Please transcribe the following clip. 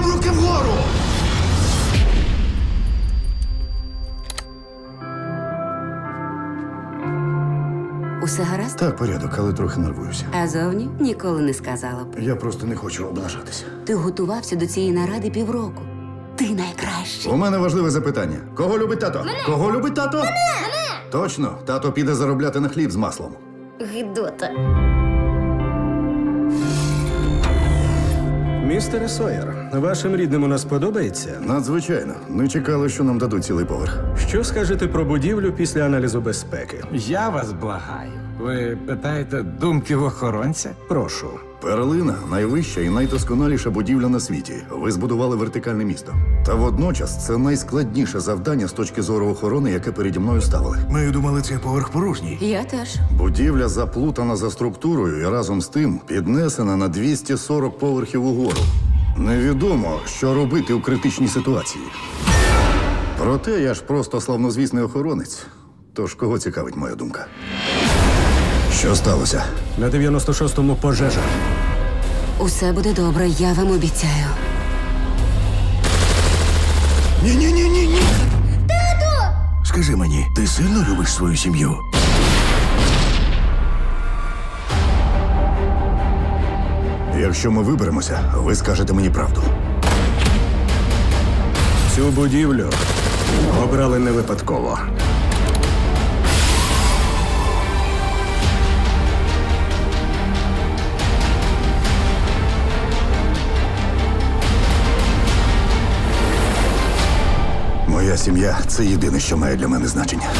Піднімаємо руки вгору! Усе гаразд? Так, порядок, але трохи нервуюся. А зовні ніколи не сказала б. Я просто не хочу облажатися. Ти готувався до цієї наради півроку. Ти найкращий. У мене важливе запитання. Кого любить тато? Кого любить тато? Мене! Точно, тато піде заробляти на хліб з маслом. Гидота. Містере Сойер, вашим рідним у нас подобається. Надзвичайно. Не чекали, що нам дадуть цілий поверх. Що скажете про будівлю після аналізу безпеки? Я вас благаю. Ви питаєте думки в охоронця? Прошу. Перлина найвища і найдосконаліша будівля на світі. Ви збудували вертикальне місто. Та водночас це найскладніше завдання з точки зору охорони, яке переді мною ставили. Ми думали, цей поверх порожній. Я теж. Будівля заплутана за структурою і разом з тим піднесена на 240 поверхів угору. Невідомо, що робити у критичній ситуації. Проте я ж просто славнозвісний охоронець. Тож кого цікавить моя думка? Що сталося? На 96-му пожежа. Усе буде добре, я вам обіцяю. Ні, ні, ні! Скажи мені, ти сильно любиш свою сім'ю? Якщо ми виберемося, ви скажете мені правду. Цю будівлю обрали не випадково. Моя сім'я це єдине, що має для мене значення.